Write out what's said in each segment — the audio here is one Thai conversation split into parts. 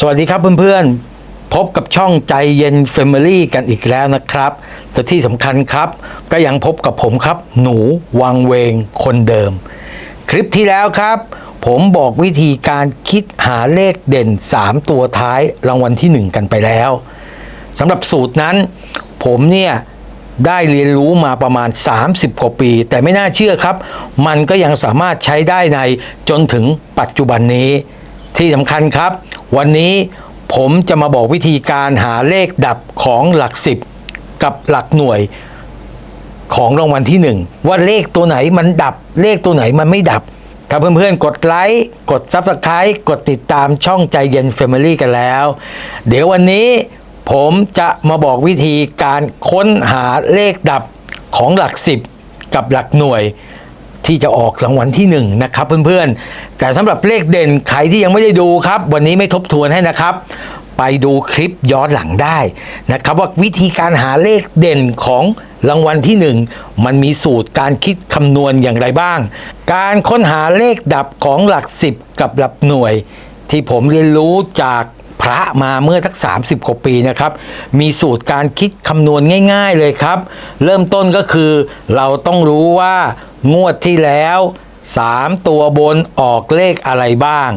สวัสดีครับเพื่อนๆ พบกับช่องใจเย็น Family กันอีกแล้วนะครับแต่ที่สำคัญครับ ก็ยังพบกับผมครับ หนูวังเวงคนเดิม คลิปที่แล้วครับ ผมบอกวิธีการคิดหาเลขเด่น 3 ตัวท้ายรางวัลที่ 1 กันไปแล้วสำหรับสูตรนั้น ผมเนี่ยได้เรียนรู้มาประมาณ 30 กว่าปี แต่ไม่น่าเชื่อครับ มันก็ยังสามารถใช้ได้ในจนถึงปัจจุบันนี้ ที่สำคัญครับ วันนี้ผมจะมาบอกวิธีการหาเลขดับของหลักสิบกับหลักหน่วยของรางวัลที่หนึ่งว่าเลขตัวไหนมันดับเลขตัวไหนมันไม่ดับถ้าเพื่อนๆ กดไลค์กด Subscribe กดติดตามช่องใจเย็น Family กันแล้ว เดี๋ยววันนี้ผมจะมาบอกวิธีการค้นหาเลขดับของหลักสิบกับหลักหน่วย ที่จะออกรางวัลที่หนึ่งนะครับเพื่อนๆ แต่สำหรับเลขเด่นใครที่ยังไม่ได้ดูครับ วันนี้ไม่ทบทวนให้นะครับ ไปดูคลิปย้อนหลังได้นะครับ ว่าวิธีการหาเลขเด่นของรางวัลที่หนึ่งมันมีสูตรการคิดคำนวณอย่างไรบ้าง การค้นหาเลขดับของหลักสิบกับหลักหน่วย ที่ผมเรียนรู้จากพระมาเมื่อทัก 30กว่าปีนะครับ มีสูตรการคิดคำนวณง่าย ๆเลยครับ เริ่มต้นก็คือเราต้องรู้ว่า งวดที่แล้ว 3 ตัวบนออกเลขอะไรบ้าง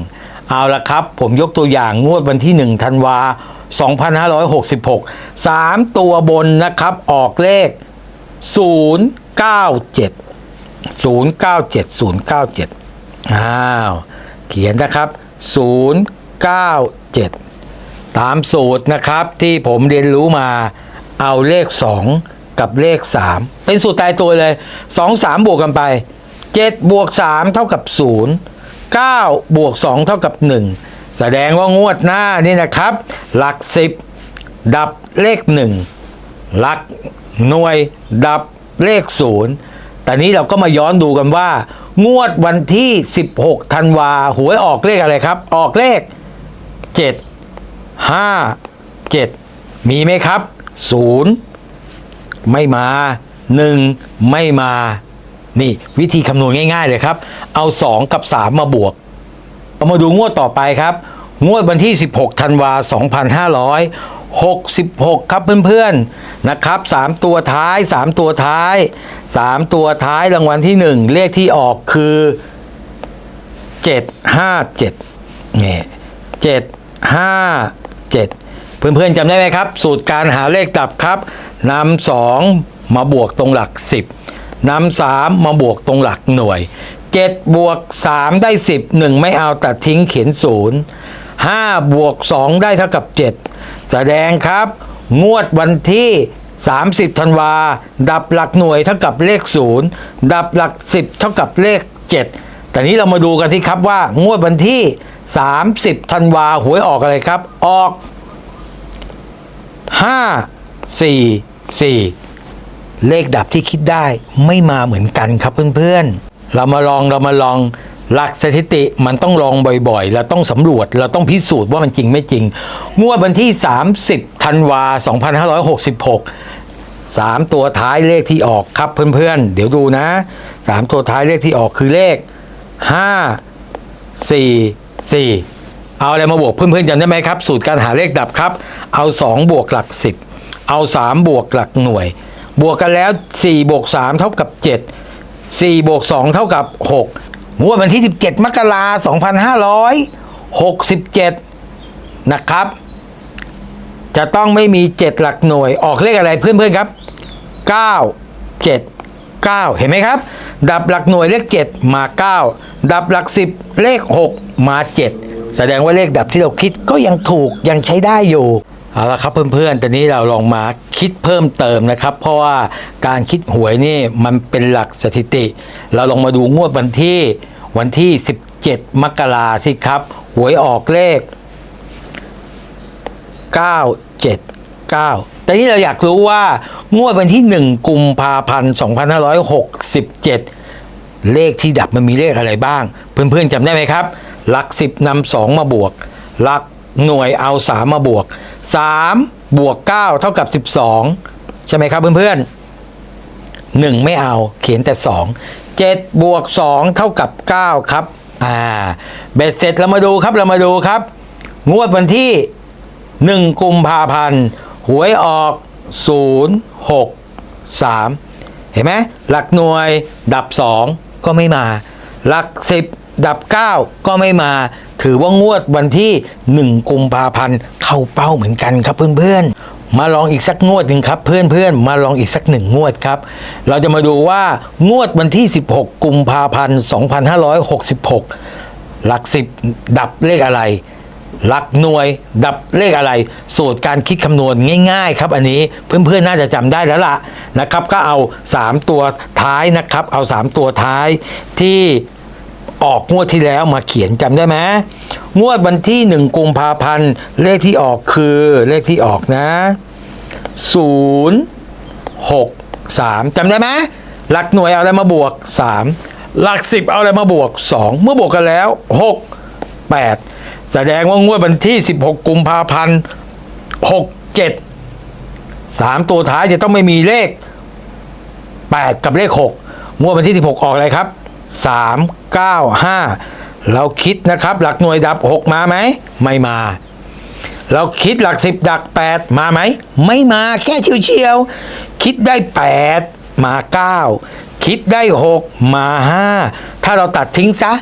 เอาละครับ ผมยกตัวอย่างงวดวันที่1ธันวา2566 3 ตัวบนนะครับออกเลข 097 097 097อ้าวเขียนนะครับ 097 ตามสูตรนะครับที่ผมเรียนรู้มาเอาเลข 2 กับเลข 3 เป็นสูตรตายตัวเลย 2 3 บวกกันไป 7 บวก 3 เท่ากับ 0 9 บวก 2 เท่ากับ 1 แสดงว่างวดหน้านี่นะครับ หลัก 10 ดับเลข 1 หลักหน่วยดับเลข 0 แต่นี้เราก็มาย้อนดูกันว่า งวดวันที่ 16 ธันวาหวยออกเลขอะไรครับ ออกเลข 7 5 7 มีไหมครับ 0 ไม่มา 1 ไม่มา นี่วิธีคำนวณง่าย ๆ เลยครับ เอา 2 กับ 3 มาบวกเรามาดูงวดต่อไปครับ งวดวันที่ 16ธันวา2566 ครับเพื่อนๆนะครับ 3 ตัวท้าย 3 ตัวท้าย 3 ตัวท้ายรางวัลที่ 1 เลขที่ออกคือ 757นี่ย757 เพื่อนๆจำได้ไหมครับ สูตรการหาเลขดับครับนำสองมาบวกตรงหลัก 10นำสามมาบวกตรงหลักหน่วย 7 บวก 3 ได้ 10 1 ไม่เอาตัดทิ้งเขียน0 5บวก 2 ได้เท่ากับ 7 แสดงครับ งวดวันที่ 30ธันวา ดับหลักหน่วยเท่ากับเลข 0 ดับหลัก 10 เท่ากับเลข 7 แต่นี้เรามาดูกันที่ครับว่า งวดวันที่ 30ธันวาหวยออกอะไรครับ ออก 5 4 4เลขดับที่คิดได้ไม่มาเหมือนกันครับเพื่อนๆ เรามาลองเรามาลองหลักสถิติมันต้องลองบ่อยๆ เราต้องสำรวจเราต้องพิสูจน์ว่ามันจริงไม่จริง งวดวันที่ 30ธันวา 2566 3 ตัวท้ายเลขที่ออกครับเพื่อนๆ เดี๋ยวดูนะ 3 ตัวท้ายเลขที่ออกคือเลข 5 4 4 เอาอะไรมาบวกเพื่อนๆจำได้ไหมครับ สูตรการหาเลขดับครับ เอา 2 บวกหลัก 10 เอา 3 บวกหลักหน่วย บวกกันแล้ว 4 บวก 3 เท่ากับ 7 4 บวก 2 เท่ากับ 6งวดวันที่ 17 มกราคม2567 นะครับ จะต้องไม่มี 7 หลักหน่วย ออกเลขอะไรเพื่อนๆครับ 9 7 9 เห็นไหมครับ ดับหลักหน่วยเลข 7 มา 9 ดับหลัก 10 เลข 6 มา 7 แสดงว่าเลขดับที่เราคิดก็ยังถูกยังใช้ได้อยู่เอาละครับเพื่อนๆ ตอนนี้เราลองมาคิดเพิ่มเติมนะครับ เพราะว่าการคิดหวยนี่มันเป็นหลักสถิติ เราลองมาดูงวดวันที่วันที่ 17 มกราสิครับ หวยออกเลข 979 แต่นี้เราอยากรู้ว่างวดวันที่ 1 กุมภาพันธ์ 2567 เลขที่ดับมันมีเลขอะไรบ้าง เพื่อนๆจำได้ไหมครับ หลัก10นำ2มาบวก หลักหน่วยเอา3มาบวก3บวก9เท่ากับ12ใช่ไหมครับเพื่อนๆ1ไม่เอาเขียนแต่2 7บวก2เท่ากับ9ครับอ่าเบ็ดเสร็จเรามาดูครับเรามาดูครับ งวดวันที่1กุมภาพันธ์หวยออก0 6 3เห็นไหมหลักหน่วยดับ2ก็ไม่มา หลัก10 ดับ 9 ก็ไม่มาถือว่างวดวันที่ 1 กุมภาพันธ์เข้าเป้าเหมือนกันครับเพื่อนๆ มาลองอีกสักงวดหนึ่งครับเพื่อนๆ มาลองอีกสักหนึ่งงวดครับ เราจะมาดูว่างวดวันที่ 16 กุมภาพันธ์ 2566 หลัก 10 ดับเลขอะไร หลักหน่วยดับเลขอะไร สูตรการคิดคำนวณง่ายๆ ครับอันนี้เพื่อนๆน่าจะจำได้แล้วล่ะนะครับ ก็เอา 3 ตัวท้ายนะครับ เอา 3 ตัวท้ายที่ ออกงวดที่แล้วมาเขียนจำได้ไหมงวดวันที่1กุมภาพันธ์เลขที่ออกคือเลขที่ออกนะ0 6 3จำได้ไหมหลักหน่วยเอาอะไรมาบวก3หลัก10เอาอะไรมาบวก2เมื่อบวกกันแล้ว6 8แสดงว่างวดวันที่16กุมภาพันธ์67 3ตัวท้ายจะต้องไม่มีเลข8กับเลข6งวดวันที่16ออกอะไรครับ 3 9 5 เราคิดนะครับ หลักหน่วยดับ 6 มาไหม ไม่มา เราคิดหลัก 10 ดัก 8 มาไหม ไม่มาแค่เฉียวๆ คิดได้ 8 มา 9 คิดได้ 6 มา 5 ถ้าเราตัดทิ้งซะ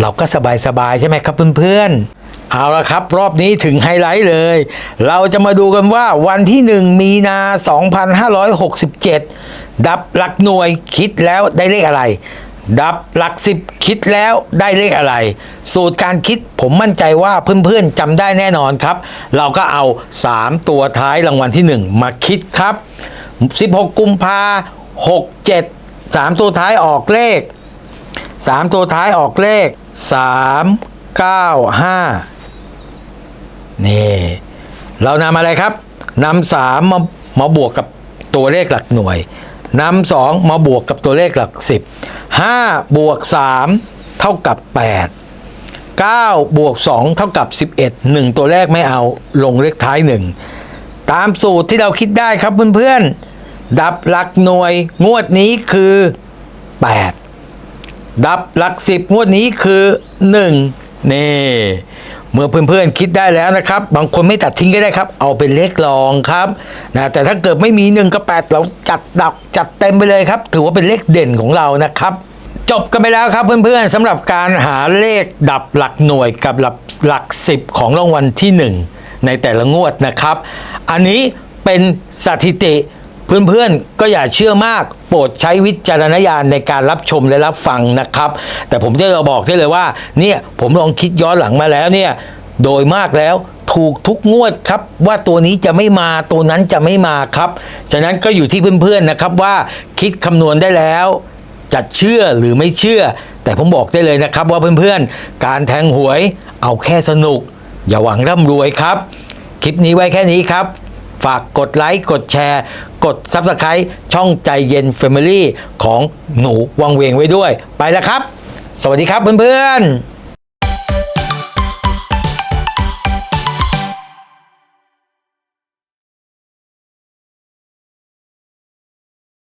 เราก็สบายๆ ใช่ไหมครับเพื่อนๆเอาละครับ รอบนี้ถึงไฮไลท์เลย เราจะมาดูกันว่าวันที่ 1 มีนา 2567 ดับหลักหน่วยคิดแล้วได้เลขอะไร ดับหลัก10คิดแล้วได้เลขอะไร สูตรการคิดผมมั่นใจว่าเพื่อนๆจำได้แน่นอนครับ เราก็เอา 3 ตัวท้ายรางวัลที่ 1 มาคิดครับ 16 กุมภา67 3 ตัวท้ายออกเลขสามตัวท้ายออกเลขสามเก้าห้านี่ เรานำอะไรครับนำสามมามาบวกกับตัวเลขหลักหน่วย นำสองมาบวกกับตัวเลขหลักสิบห้าบวกสามเท่ากับแปดเก้าบวกสองเท่ากับสิบเอ็ดหนึ่งตัวแรกไม่เอาลงเลขท้ายหนึ่งตามสูตรที่เราคิดได้ครับเพื่อนๆ ดับหลักหน่วยงวดนี้คือแปดดับหลักสิบงวดนี้คือ 1 นี่ มื่อเพื่อนๆคิดได้แล้วนะครับ บางคนไม่ตัดทิ้งก็ได้ครับ เอาเป็นเลขรองครับนะแต่ถ้าเกิดไม่มี1กับ8เราจัดดับจัดเต็มไปเลยครับ ถือว่าเป็นเลขเด่นของเรานะครับ จบกันไปแล้วครับเพื่อนๆสำหรับการหาเลขดับหลักหน่วยกับหลักหลักสิบของรางวัลที่ 1 ในแต่ละงวดนะครับ อันนี้เป็นสถิติ เพื่อนๆ ก็อย่าเชื่อมาก โปรดใช้วิจารณญาณในการรับชมและรับฟังนะครับ แต่ผมจะบอกได้เลยว่า เนี่ยผมลองคิดย้อนหลังมาแล้วเนี่ย โดยมากแล้วถูกทุกงวดครับว่าตัวนี้จะไม่มาตัวนั้นจะไม่มาครับ ฉะนั้นก็อยู่ที่เพื่อนๆนะครับว่าคิดคำนวณได้แล้วจะเชื่อหรือไม่เชื่อ แต่ผมบอกได้เลยนะครับว่าเพื่อนๆ การแทงหวยเอาแค่สนุก อย่าหวังร่ำรวยครับ คลิปนี้ไว้แค่นี้ครับ ฝากกดไลค์ กดแชร์ กด Subscribe ช่องใจเย็น Family ของหนูวังเวงไว้ด้วย ไปแล้วครับ สวัสดีครับเพื่อนๆ